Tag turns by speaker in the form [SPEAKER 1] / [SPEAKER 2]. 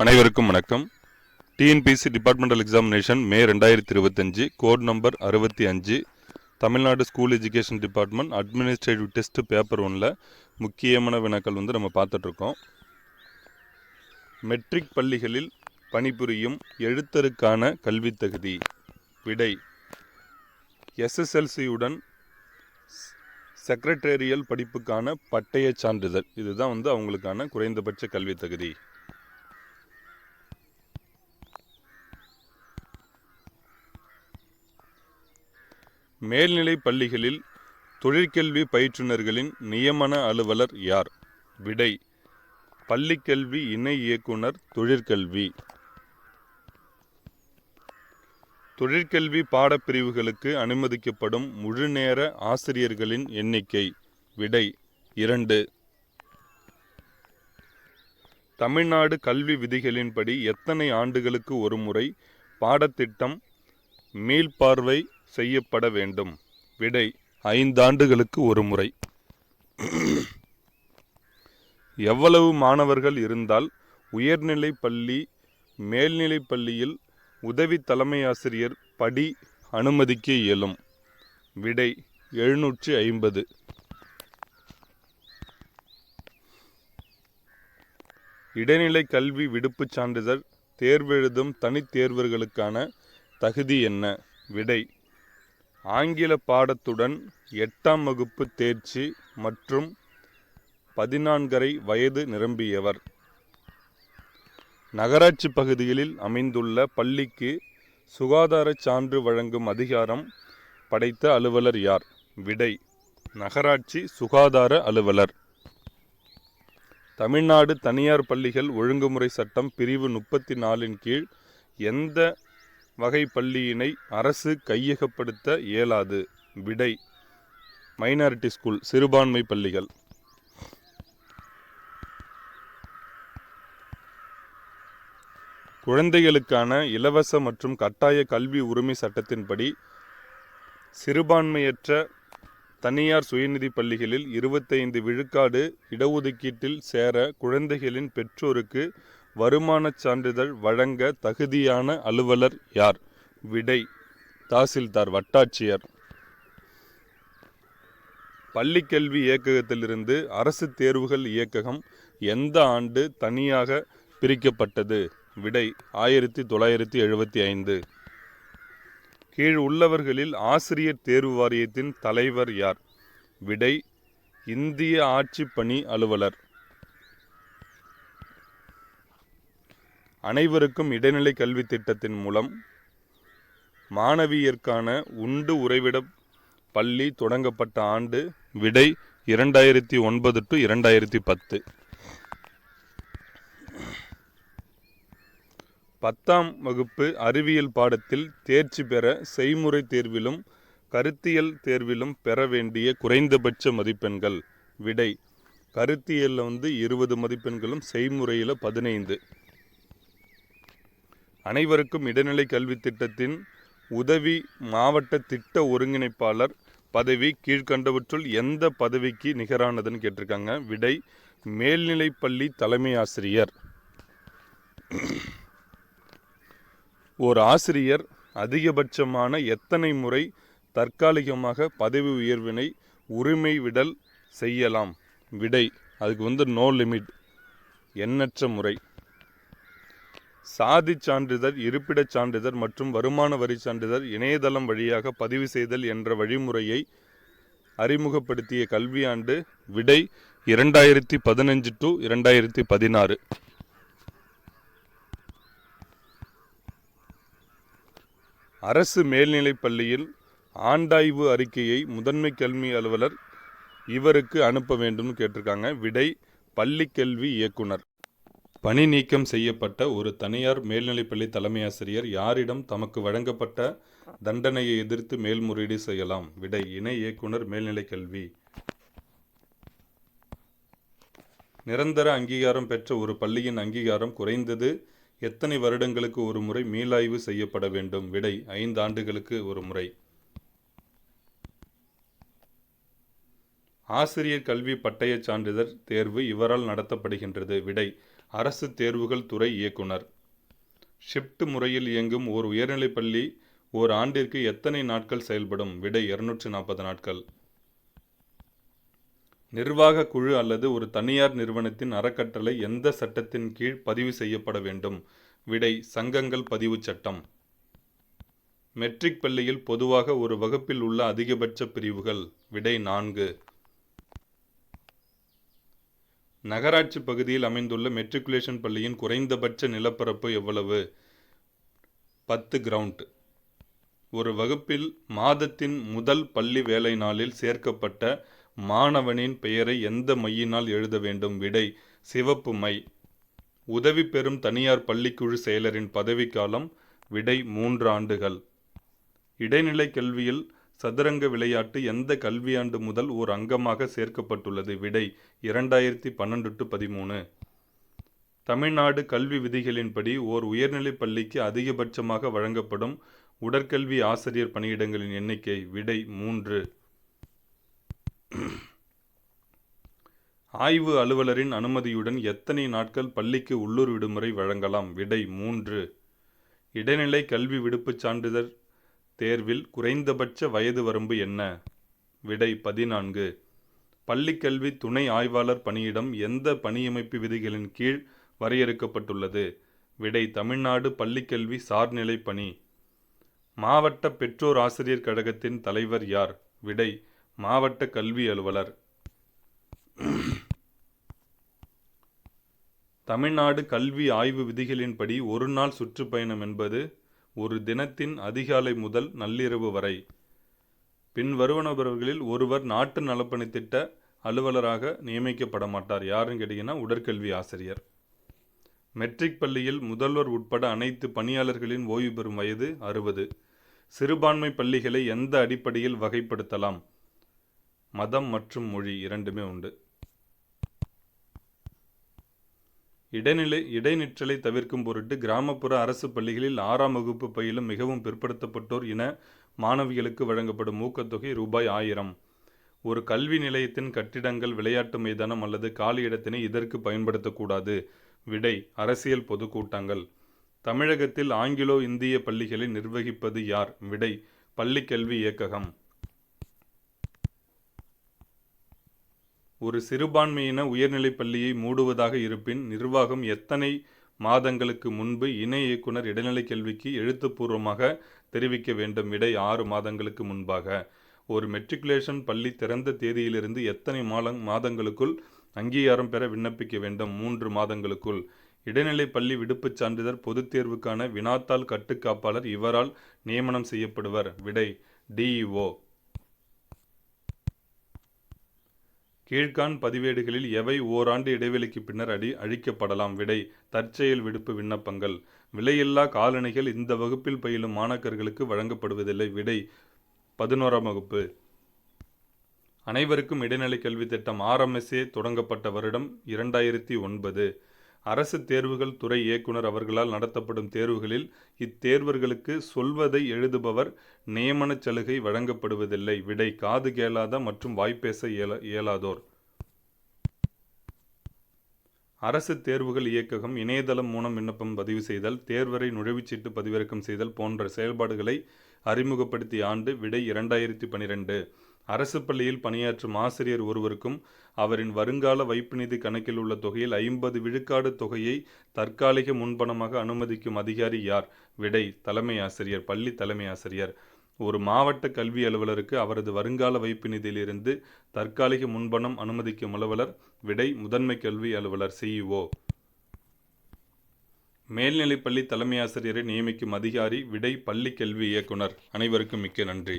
[SPEAKER 1] அனைவருக்கும் வணக்கம். TNPSC departmental examination மே ரெண்டாயிரத்தி இருபத்தஞ்சு கோட் நம்பர் அறுபத்தி அஞ்சு Tamil Nadu school education department administrative test paper ஒன்றில் முக்கியமான வினாக்கள் வந்து நம்ம பார்த்துட்ருக்கோம். மெட்ரிக் பள்ளிகளில் பணிபுரியும் எழுத்தருக்கான கல்வித் தகுதி விடை. எஸ்எஸ்எல்சியுடன் செக்ரட்டேரியல் படிப்புக்கான பட்டயச் சான்றிதழ். இதுதான் வந்து அவங்களுக்கான குறைந்தபட்ச கல்வித் தகுதி. மேல்நிலைப் பள்ளிகளில் தொழிற்கல்வி பயிற்றுனர்களின் நியமன அலுவலர் யார்? விடை பள்ளிக்கல்வி இணை இயக்குனர் தொழிற்கல்வி. தொழிற்கல்வி பாடப்பிரிவுகளுக்கு அனுமதிக்கப்படும் முழுநேர ஆசிரியர்களின் எண்ணிக்கை விடை இரண்டு. தமிழ்நாடு கல்வி விதிகளின்படி எத்தனை ஆண்டுகளுக்கு ஒருமுறை பாடத்திட்டம் மீள்பார்வை செய்யப்பட வேண்டும். விடை ஐந்தாண்டுகளுக்கு ஒரு முறை. எவ்வளவு மாணவர்கள் இருந்தால் உயர்நிலை பள்ளி மேல்நிலைப் பள்ளியில் உதவி தலைமை ஆசிரியர் படி அனுமதிக்க இயலும். விடை எழுநூற்றி ஐம்பது. இடைநிலை கல்வி விடுப்புச் சான்றிதழ் தேர்வெழுதும் தனித்தேர்வர்களுக்கான தகுதி என்ன? விடை ஆங்கில பாடத்துடன் எட்டாம் வகுப்பு தேர்ச்சி மற்றும் பதினான்கரை வயது நிரம்பியவர். நகராட்சி பகுதிகளில் அமைந்துள்ள பள்ளிக்கு சுகாதார சான்று வழங்கும் அதிகாரம் படைத்த அலுவலர் யார்? விடை நகராட்சி சுகாதார அலுவலர். தமிழ்நாடு தனியார் பள்ளிகள் ஒழுங்குமுறை சட்டம் பிரிவு முப்பத்தி நாலின் கீழ் எந்த வகை பள்ளியினை அரசு கையகப்படுத்த இயலாது. விடை மைனாரிட்டி ஸ்கூல் சிறுபான்மை பள்ளிகள். குழந்தைகளுக்கான இலவச மற்றும் கட்டாய கல்வி உரிமை சட்டத்தின்படி சிறுபான்மையற்ற தனியார் சுயநிதி பள்ளிகளில் இருபத்தைந்து விழுக்காடு இடஒதுக்கீட்டில் சேர குழந்தைகளின் பெற்றோருக்கு வருமானச் சான்றிதழ் வழங்க தகுதியான அலுவலர் யார்? விடை தாசில்தார் வட்டாட்சியர். பள்ளிக்கல்வி இயக்ககத்திலிருந்து அரசு தேர்வுகள் இயக்ககம் எந்த ஆண்டு தனியாக பிரிக்கப்பட்டது? விடை ஆயிரத்தி தொள்ளாயிரத்தி எழுபத்தி ஐந்து. கீழ் உள்ளவர்களில் ஆசிரியர் தேர்வு வாரியத்தின் தலைவர் யார்? விடை இந்திய ஆட்சிப் பணி அலுவலர். அனைவருக்கும் இடைநிலை கல்வி திட்டத்தின் மூலம் மாணவியர்க்கான உண்டு உறைவிட பள்ளி தொடங்கப்பட்ட ஆண்டு விடை இரண்டாயிரத்தி ஒன்பது டு இரண்டாயிரத்தி பத்து. பத்தாம் வகுப்பு அறிவியல் பாடத்தில் தேர்ச்சி பெற செய்முறை தேர்விலும் கருத்தியல் தேர்விலும் பெற வேண்டிய குறைந்தபட்ச மதிப்பெண்கள் விடை. கருத்தியலில் வந்து இருபது மதிப்பெண்களும் செய்முறையில் பதினைந்து. அனைவருக்கும் இடைநிலை கல்வி திட்டத்தின் உதவி மாவட்ட திட்ட ஒருங்கிணைப்பாளர் பதவி கீழ்கண்டவற்றுள் எந்த பதவிக்கு நிகரானதுன்னு கேட்டிருக்காங்க. விடை மேல்நிலைப்பள்ளி தலைமை ஆசிரியர். ஓர் ஆசிரியர் அதிகபட்சமான எத்தனை முறை தற்காலிகமாக பதவி உயர்வினை உரிமை விடல் செய்யலாம்? விடை அதுக்கு வந்து நோ லிமிட் எண்ணற்ற முறை. சாதி சான்றிதழ் இருப்பிடச் சான்றிதழ் மற்றும் வருமான வரி சான்றிதழ் இணையதளம் வழியாக பதிவு செய்தல் என்ற வழிமுறையை அறிமுகப்படுத்திய கல்வியாண்டு விடை இரண்டாயிரத்தி பதினஞ்சு டு இரண்டாயிரத்தி பதினாறு. அரசு மேல்நிலைப் பள்ளியில் ஆண்டாய்வு அறிக்கையை முதன்மை கல்வி அலுவலர் இவருக்கு அனுப்ப வேண்டும்னு கேட்டிருக்காங்க. விடை பள்ளிக்கல்வி இயக்குனர். பணி நீக்கம் செய்யப்பட்ட ஒரு தனியார் மேல்நிலைப்பள்ளி தலைமையாசிரியர் யாரிடம் தமக்கு வழங்கப்பட்ட தண்டனையை எதிர்த்து மேல்முறையீடு செய்யலாம்? விடை இணை இயக்குனர் மேல்நிலைக் கல்வி. நிரந்தர அங்கீகாரம் பெற்ற ஒரு பள்ளியின் அங்கீகாரம் குறைந்தது எத்தனை வருடங்களுக்கு ஒரு முறை மீளாய்வு செய்யப்பட வேண்டும்? விடை ஐந்து ஆண்டுகளுக்கு ஒரு முறை. ஆசிரியர் கல்வி பட்டயச் சான்றிதழ் தேர்வு இவரால் நடத்தப்படுகின்றது. விடை அரசு தேர்வுகள் துறை இயக்குனர். ஷிப்ட் முறையில் இயங்கும் ஓர் உயர்நிலைப் பள்ளி ஓர் ஆண்டிற்கு எத்தனை நாட்கள் செயல்படும்? விடை இருநூற்று நாற்பது நாட்கள். நிர்வாக குழு அல்லது ஒரு தனியார் நிறுவனத்தின் அறக்கட்டளை எந்த சட்டத்தின் கீழ் பதிவு செய்யப்பட வேண்டும்? விடை சங்கங்கள் பதிவு சட்டம். மெட்ரிக் பள்ளியில் பொதுவாக ஒரு வகுப்பில் உள்ள அதிகபட்ச பிரிவுகள். விடை நான்கு. நகராட்சி பகுதியில் அமைந்துள்ள மெட்ரிகுலேஷன் பள்ளியின் குறைந்தபட்ச நிலப்பரப்பு எவ்வளவு? பத்து கிரவுண்ட் ஒரு வகுப்பில் மாதத்தின் முதல் பள்ளி வேலை நாளில் சேர்க்கப்பட்ட மாணவனின் பெயரை எந்த மையினால் எழுத வேண்டும்? விடை சிவப்பு மை. உதவி பெறும் தனியார் பள்ளிக்குழு செயலரின் பதவிக்காலம் விடை மூன்று ஆண்டுகள். இடைநிலை கல்வியில் சதுரங்க விளையாட்டு எந்த கல்வியாண்டு முதல் ஓர் அங்கமாக சேர்க்கப்பட்டுள்ளது? விடை இரண்டாயிரத்தி பன்னெண்டு டு பதிமூணு. தமிழ்நாடு கல்வி விதிகளின்படி ஓர் உயர்நிலைப் பள்ளிக்கு அதிகபட்சமாக வழங்கப்படும் உடற்கல்வி ஆசிரியர் பணியிடங்களின் எண்ணிக்கை விடை மூன்று. ஆய்வு அலுவலரின் அனுமதியுடன் எத்தனை நாட்கள் பள்ளிக்கு உள்ளூர் விடுமுறை வழங்கலாம்? விடை மூன்று. இடைநிலை கல்வி விடுப்புச் சான்றிதழ் தேர்வில் குறைந்தபட்ச வயது வரம்பு என்ன? விடை பதினான்கு. பள்ளிக்கல்வி துணை ஆய்வாளர் பணியிடம் எந்த பணியமைப்பு விதிகளின் கீழ் வரையறுக்கப்பட்டுள்ளது? விடை தமிழ்நாடு பள்ளிக்கல்வி சார்நிலை பணி. மாவட்ட பெற்றோர் ஆசிரியர் கழகத்தின் தலைவர் யார்? விடை மாவட்ட கல்வி அலுவலர். தமிழ்நாடு கல்வி ஆய்வு விதிகளின்படி ஒரு நாள் சுற்றுப்பயணம் என்பது ஒரு தினத்தின் அதிகாலை முதல் நள்ளிரவு வரை. பின் வருவனவர்களில் ஒருவர் நாட்டு நலப்பணி திட்ட அலுவலராக நியமிக்கப்பட மாட்டார் யாருன்னு கேட்டிங்கன்னா உடற்கல்வி ஆசிரியர். மெட்ரிக் பள்ளியில் முதல்வர் உட்பட அனைத்து பணியாளர்களின் ஓய்வு பெறும் வயது அறுபது. சிறுபான்மை பள்ளிகளை எந்த அடிப்படையில் வகைப்படுத்தலாம்? மதம் மற்றும் மொழி இரண்டுமே உண்டு. இடைநிலை இடைநிற்றலை தவிர்க்கும் பொருட்டு கிராமப்புற அரசு பள்ளிகளில் ஆறாம் வகுப்பு பயிலும் மிகவும் பிற்படுத்தப்பட்டோர் இன மாணவிகளுக்கு வழங்கப்படும் ஊக்கத்தொகை ரூபாய் ஆயிரம். ஒரு கல்வி நிலையத்தின் கட்டிடங்கள் விளையாட்டு மைதானம் அல்லது காலி இடத்தினை இதற்கு பயன்படுத்தக்கூடாது. விடை அரசியல் பொதுக்கூட்டங்கள். தமிழகத்தில் ஆங்கிலோ இந்திய பள்ளிகளை நிர்வகிப்பது யார்? விடை பள்ளிக்கல்வி இயக்ககம். ஒரு சிறுபான்மையின உயர்நிலைப் பள்ளியை மூடுவதாக இருப்பின் நிர்வாகம் எத்தனை மாதங்களுக்கு முன்பு இணை இயக்குனர் இடைநிலை கல்விக்கு எழுத்துப்பூர்வமாக தெரிவிக்க வேண்டும் விடை ஆறு மாதங்களுக்கு முன்பாக. ஒரு மெட்ரிகுலேஷன் பள்ளி திறந்த தேதியிலிருந்து எத்தனை மாதங் மாதங்களுக்குள் அங்கீகாரம் பெற விண்ணப்பிக்க வேண்டும்? மூன்று மாதங்களுக்குள். இடைநிலை பள்ளி விடுப்புச் சான்றிதழ் பொதுத் தேர்வுக்கான வினாத்தாள் கட்டுக்காப்பாளர் இவரால் நியமனம் செய்யப்படுவர். விடை டிஇஓ கீழ்கான் பதிவேடுகளில் எவை ஓராண்டு இடைவெளிக்கு பின்னர் அடி அழிக்கப்படலாம்? விடை தற்செயல் விடுப்பு விண்ணப்பங்கள். விலையில்லா காலணிகள் இந்த வகுப்பில் பயிலும் மாணாக்கர்களுக்கு வழங்கப்படுவதில்லை. விடை பதினோராம் வகுப்பு. அனைவருக்கும் இடைநிலை கல்வி திட்டம் ஆர்எம்எஸ்ஏ தொடங்கப்பட்ட வருடம் இரண்டாயிரத்தி ஒன்பது. அரசு தேர்வுகள் துறை இயக்குனர் அவர்களால் நடத்தப்படும் தேர்வுகளில் இத்தேர்வர்களுக்கு சொல்வதை எழுதுபவர் நியமனச் சலுகை வழங்கப்படுவதில்லை. விடை காது கேளாத மற்றும் வாய்ப்பேச இயல இயலாதோர். அரசு தேர்வுகள் இயக்ககம் இணையதளம் மூலம் விண்ணப்பம் பதிவு செய்தல் தேர்வரை நுழைவுச்சீட்டு பதிவிறக்கம் செய்தல் போன்ற செயல்பாடுகளை அறிமுகப்படுத்திய ஆண்டு விடை இரண்டாயிரத்தி பனிரெண்டு. அரசு பள்ளியில் பணியாற்றும் ஆசிரியர் ஒருவருக்கும் அவரின் வருங்கால வைப்பு நிதி கணக்கில் உள்ள தொகையில் ஐம்பது விழுக்காடு தொகையை தற்காலிக முன்பணமாக அனுமதிக்கும் அதிகாரி யார்? விடை தலைமை ஆசிரியர் பள்ளி தலைமை ஆசிரியர். ஒரு மாவட்ட கல்வி அலுவலருக்கு அவரது வருங்கால வைப்பு நிதியிலிருந்து தற்காலிக முன்பணம் அனுமதிக்கும் அலுவலர் விடை முதன்மை கல்வி அலுவலர் சிஇஓ மேல்நிலைப்பள்ளி தலைமை ஆசிரியரை நியமிக்கும் அதிகாரி விடை பள்ளி கல்வி இயக்குனர். அனைவருக்கும் மிக்க நன்றி.